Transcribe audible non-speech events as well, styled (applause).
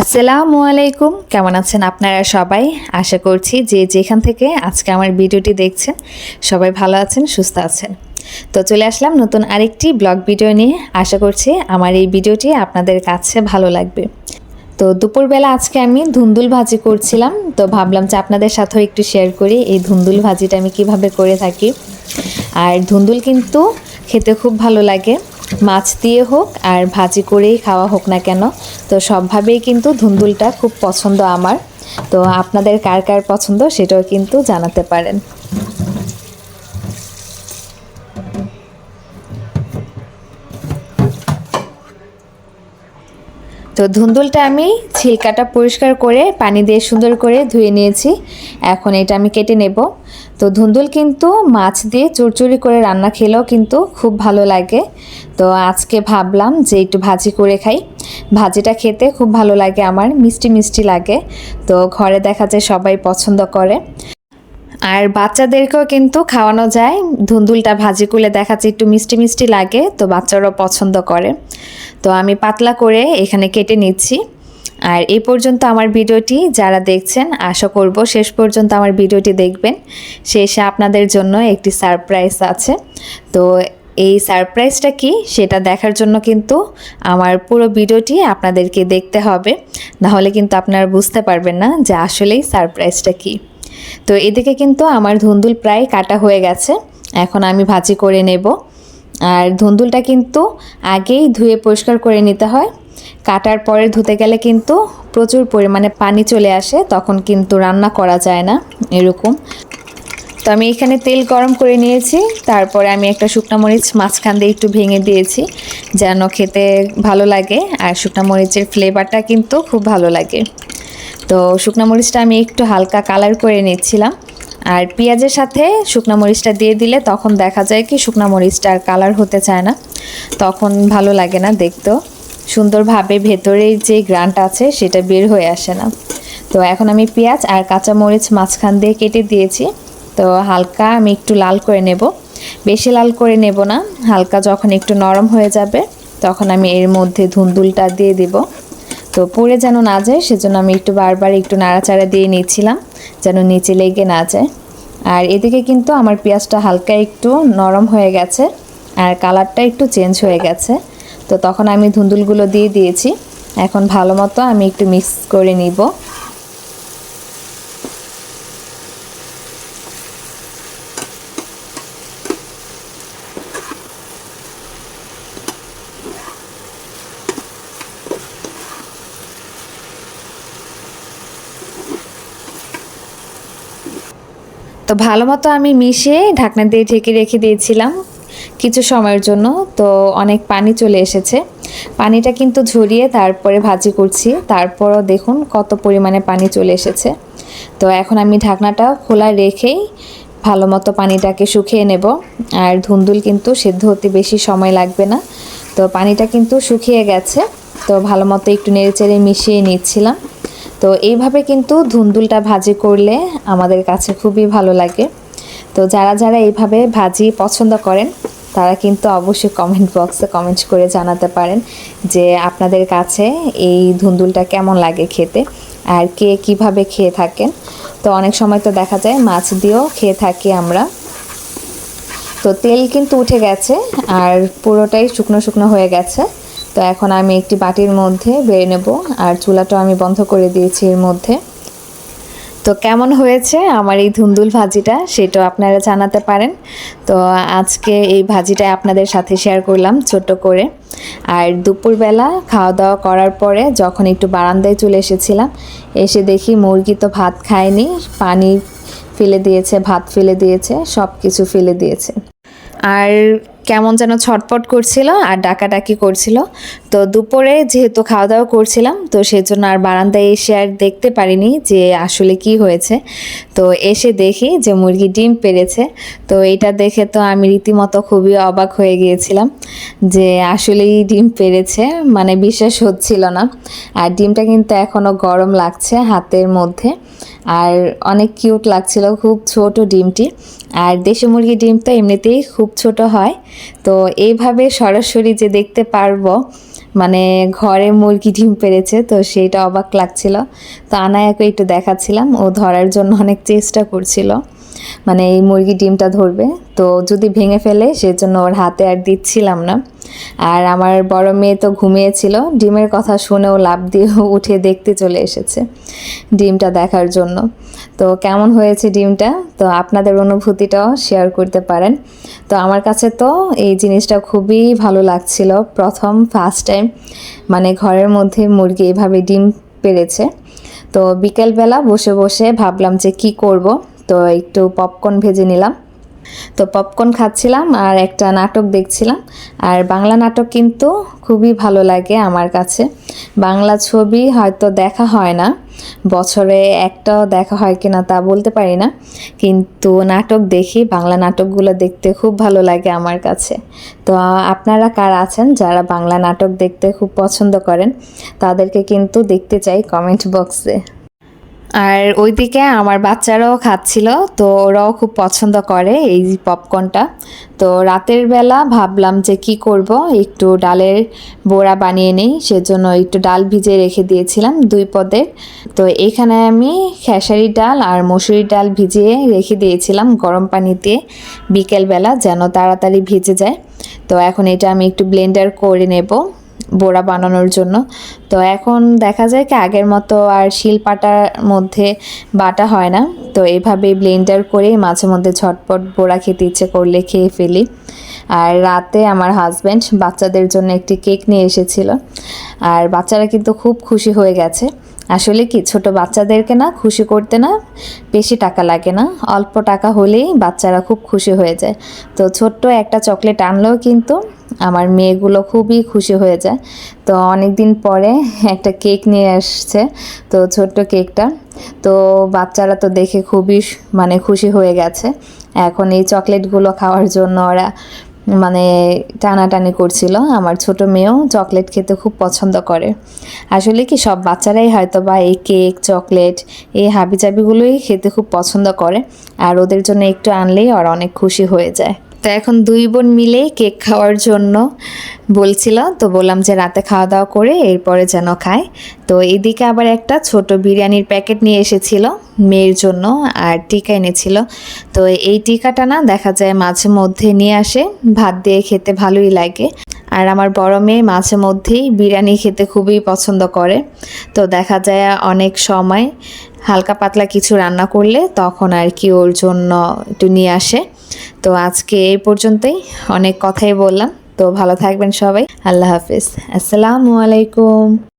আসসালামু আলাইকুম। কেমন আছেন আপনারা সবাই? আশা করছি যে যেখান থেকে আজকে আমার ভিডিওটি দেখছেন, সবাই ভালো আছেন, সুস্থ আছেন। তো চলে আসলাম নতুন আরেকটি ব্লগ ভিডিও নিয়ে। আশা করছি আমার এই ভিডিওটি আপনাদের কাছে ভালো লাগবে। তো দুপুরবেলা আজকে আমি ধুন্দুল ভাজি করছিলাম, তো ভাবলাম যে আপনাদের সাথেও একটু শেয়ার করি এই ধুন্দুল ভাজিটা আমি কীভাবে করে থাকি। আর ধুন্দুল কিন্তু খেতে খুব ভালো লাগে। মাছ দিয়ে হোক আর ভাজি করেই খাওয়া হোক না কেন, তো সবভাবেই কিন্তু ধুন্দুলটা খুব পছন্দ আমার। তো আপনাদের কার কার পছন্দ সেটাও কিন্তু জানাতে পারেন। তো ধুন্দুলটা আমি ছিলকাটা পরিষ্কার করে, পানি দিয়ে সুন্দর করে ধুয়ে নিয়েছি। এখন এটা আমি কেটে নেব। তো ধুন্দুল কিন্তু মাছ দিয়ে চুরচুরি করে রান্না খেলেও কিন্তু খুব ভালো লাগে। তো আজকে ভাবলাম যে একটু ভাজি করে খাই। ভাজিটা খেতে খুব ভালো লাগে আমার, মিষ্টি মিষ্টি লাগে। তো ঘরে দেখা যায় সবাই পছন্দ করে। আর বাচ্চাদেরকেও কিন্তু খাওয়ানো যায়। ধুন্দুলটা ভাজি করলে দেখা যায় একটু মিষ্টি মিষ্টি লাগে, তো বাচ্চারাও পছন্দ করে। তো আমি পাতলা করে এখানে কেটে নিচ্ছি। আর এই পর্যন্ত আমার ভিডিওটি যারা দেখছেন, আশা করব শেষ পর্যন্ত আমার ভিডিওটি দেখবেন। শেষে আপনাদের জন্য একটি সারপ্রাইজ আছে। তো এই সারপ্রাইজটা কি, সেটা দেখার জন্য কিন্তু আমার পুরো ভিডিওটি আপনাদেরকে দেখতে হবে। নাহলে কিন্তু আপনারা বুঝতে পারবেন না যে আসলেই সারপ্রাইজটা কী। তো এদিকে কিন্তু আমার ধুন্দুল প্রায় কাটা হয়ে গেছে। এখন আমি ভাজি করে নেব। আর ধুন্দুলটা কিন্তু আগেই ধুয়ে পরিষ্কার করে নিতে হয়। কাটার পরে ধুতে গেলে কিন্তু প্রচুর পরিমাণে পানি চলে আসে, তখন কিন্তু রান্না করা যায় না, এরকম। তো আমি এখানে তেল গরম করে নিয়েছি, তারপরে আমি একটা শুকনো মরিচ মাঝখান দিয়ে একটু ভেঙে দিয়েছি, যেন খেতে ভালো লাগে, আর শুকনো মরিচের ফ্লেভারটা কিন্তু খুব ভালো লাগে। তো শুকনো মরিচটা আমি একটু হালকা কালার করে নিচ্ছিলাম, আর পেঁয়াজের সাথে শুকনো মরিচটা দিয়ে দিলে তখন দেখা যায় কি শুকনো মরিচটা আর কালার হতে চায় না, তখন ভালো লাগে না দেখতেও। সুন্দরভাবে ভেতরের যে গ্রানটা আছে, সেটা বের হয়ে আসে না। তো এখন আমি পেঁয়াজ আর কাঁচা মরিচ মাঝখান দিয়ে কেটে দিয়েছি। তো হালকা আমি একটু লাল করে নেব। বেশি লাল করে নেব না। হালকা যখন একটু নরম হয়ে যাবে, তখন আমি এর মধ্যে ধুন্দুলটা দিয়ে দিব। তো পুড়ে যেন না যায়, সেজন্য আমি একটু বারবার একটু নাড়াচাড়া দিয়ে নিচ্ছিলাম যেন নিচে লেগে না যায়। আর এদিকে কিন্তু আমার পেঁয়াজটা হালকা একটু নরম হয়ে গেছে, আর কালারটা একটু চেঞ্জ হয়ে গেছে। তো তখন আমি ধুন্দুলগুলো দিয়ে দিয়েছি। এখন ভালো মতো আমি একটু মিক্স করে নিব। তো ভালো মতো আমি মিশিয়ে ঢাকনা দিয়ে ঢেকে রেখে দিয়েছিলাম। কিছু সময়ের জন্য, তো অনেক পানি চলে এসেছে। পানিটা কিন্তু ঝরিয়ে তারপরে ভাজি করছি। তারপরও দেখুন কত পরিমাণে পানি চলে এসেছে। তো এখন আমি ঢাকনাটা খোলা রেখেই ভালো মতো পানিটাকে শুকিয়ে নেব। আর ধুন্দুল কিন্তু সেদ্ধ হতে বেশি সময় লাগবে না। তো পানিটা কিন্তু শুকিয়ে গেছে। তো ভালো মতো একটু নেড়েচেড়ে মিশিয়ে নিচ্ছিলাম। তো এইভাবে কিন্তু ধুন্দুলটা ভাজি করলে আমাদের কাছে খুবই ভালো লাগে। তো যারা যারা এইভাবে ভাজি পছন্দ করেন তারা কিন্তু অবশ্যই কমেন্ট বক্সে কমেন্ট করে জানাতে পারেন যে আপনাদের কাছে এই ধুন্দুলটা কেমন লাগে খেতে আর কে কীভাবে খেয়ে থাকেন। তো অনেক সময় তো দেখা যায় মাছ দিয়েও খেয়ে থাকি আমরা। তো তেল কিন্তু উঠে গেছে আর পুরোটাই শুকনো শুকনো হয়ে গেছে। তো এখন আমি একটি বাটির মধ্যে বেড়ে নেব আর চুলাটাও আমি বন্ধ করে দিয়েছি এর মধ্যে। তো কেমন হয়েছে আমার এই ধুন্দুল ভাজিটা সেটাও আপনারা জানাতে পারেন। তো আজকে এই ভাজিটা আপনাদের সাথে শেয়ার করলাম ছোট করে। আর দুপুরবেলা খাওয়া দাওয়া করার পরে যখন একটু বারান্দায় চলে এসেছিলাম, এসে দেখি মুরগি তো ভাত খায়নি, পানি ফেলে দিয়েছে, ভাত ফেলে দিয়েছে সব কিছু ফেলে দিয়েছে। আর কেমন যেন ছটপট করছিল আর ডাকাডাকি করছিল। তো দুপুরে যেহেতু খাওয়া দাওয়া করছিলাম, তো সেই জন্য আর বারান্দায় এসে আর দেখতে পারিনি যে আসলে কি হয়েছে। তো এসে দেখি যে মুরগি ডিম পেরেছে। তো এটা দেখে তো আমি রীতিমতো খুবই অবাক হয়ে গিয়েছিলাম যে আসলেই ডিম পেরেছে মানে বিশ্বাস হচ্ছিল না। আর ডিমটা কিন্তু এখনও গরম লাগছে হাতের মধ্যে। আর অনেক কিউট লাগছিল, খুব ছোট ডিমটি। আর দেশি মুরগির ডিম তো এমনিতেই খুব ছোট হয়। তো এইভাবে সরাসরি যে দেখতে পারব মানে ঘরে মুরগি ডিম পেরেছে, তো সেইটা অবাক লাগছিল। তো আনায়াকে একটু দেখাচ্ছিলাম, ও ধরার জন্য অনেক চেষ্টা করছিল। মানে এই মুরগি ডিমটা ধরবে। তো যদি ভেঙে ফেলে, সেজন্য ওর হাতে আর দিচ্ছিলাম না। আর আমার বড় মেয়ে তো ঘুমিয়েছিল, ডিমের কথা শুনেও লাভ দিয়ে (laughs) উঠে দেখতে চলে এসেছে ডিমটা দেখার জন্য। তো কেমন হয়েছে ডিমটা? তো আপনাদের অনুভূতিটাও শেয়ার করতে পারেন। তো আমার কাছে তো এই জিনিসটা খুবই ভালো লাগছিল, প্রথম ফার্স্ট টাইম মানে ঘরের মধ্যে মুরগি এভাবে ডিম পেরেছে তো বিকেলবেলা বসে বসে ভাবলাম যে কি করব। তো একটু পপকর্ন ভেজে নিলাম। তো পপকর্ন খাচ্ছিলাম আর একটা নাটক দেখছিলাম। আর বাংলা নাটক কিন্তু খুবই ভালো লাগে আমার কাছে। বাংলা ছবি হয়তো দেখা হয় না, বছরে একটাও দেখা হয় কিনা তা বলতে পারি না। কিন্তু নাটক দেখি, বাংলা নাটকগুলো দেখতে খুব ভালো লাগে আমার কাছে। তো আপনারা কার আছেন যারা বাংলা নাটক দেখতে খুব পছন্দ করেন, তাদেরকে কিন্তু দেখতে চাই কমেন্ট বক্সে। আর ওইদিকে আমার বাচ্চারাও খাচ্ছিল, তো ওরাও খুব পছন্দ করে এই পপকর্নটা। তো রাতের বেলা ভাবলাম যে কি করব, একটু ডালের বড়া বানিয়ে নিই, সেজন্য একটু ডাল ভিজে রেখে দিয়েছিলাম দুই পদের তো এখানে আমি খেসারি ডাল আর মসুরি ডাল ভিজিয়ে রেখে দিয়েছিলাম গরম পানিতে বিকেলবেলা যেন তাড়াতাড়ি ভিজে যায়। তো এখন এটা আমি একটু ব্লেন্ডার করে নেব। বোড়া বানানোর জন্য। তো এখন দেখা যায় কি আগের মতো আর শিলপাটার মধ্যে বাটা হয় না। তো এভাবে ব্লেন্ডার করে মাঝে মধ্যে ঝটপট বোড়া খেতে ইচ্ছে করলে খেয়ে ফেলি। আর রাতে আমার হাজব্যান্ড বাচ্চাদের জন্য একটি কেক নিয়ে এসেছিল। আর বাচ্চারা কিন্তু খুব খুশি হয়ে গেছে। আসলে কি ছোট বাচ্চাদেরকে না খুশি করতে না বেশি টাকা লাগে না। অল্প টাকা হলেই বাচ্চারা খুব খুশি হয়ে যায়। তো ছোট্ট একটা চকলেট আনলেও কিন্তু আমার মেয়েগুলো খুবই খুশি হয়ে যায়। তো অনেক দিন পরে একটা কেক নিয়ে আসছে তো ছোট্ট কেকটা। তো বাচ্চারা তো দেখে খুবই মানে খুশি হয়ে গেছে। এখন এই চকলেটগুলো খাওয়ার জন্য ওরা মানে টানাটানি করছিল। আমার ছোট মেয়েও চকলেট খেতে খুব পছন্দ করে। আসলে কি সব বাচ্চারাই হয়তো বা এই কেক, চকলেট, এই হাবিজাবিগুলোই খেতে খুব পছন্দ করে। আর ওদের জন্য একটু আনলেই ওরা অনেক খুশি হয়ে যায়। তো এখন দুই বোন মিলে কেক খাওয়ার জন্য বলছিল। তো বললাম যে রাতে খাওয়া দাওয়া করে এরপরে যেন খায়। তো এদিকে আবার একটা ছোট বিরিয়ানির প্যাকেট নিয়ে এসেছিল মেয়ের জন্য আর টিকা এনেছিল। তো এই টিকাটা না দেখা যায় মাঝে মধ্যে নিয়ে আসে, ভাত দিয়ে খেতে ভালোই লাগে। আর আমার বড় মেয়ে মাঝে মধ্যেই বিরিয়ানি খেতে খুবই পছন্দ করে। তো দেখা যায় অনেক সময় হালকা পাতলা কিছু রান্না করলে তখন আর কি ওর জন্য একটু নিয়ে আসে। তো আজকে এই পর্যন্তই। অনেক কথাই বললাম। তো ভালো থাকবেন সবাই। আল্লাহ হাফিজ। আসসালামু আলাইকুম।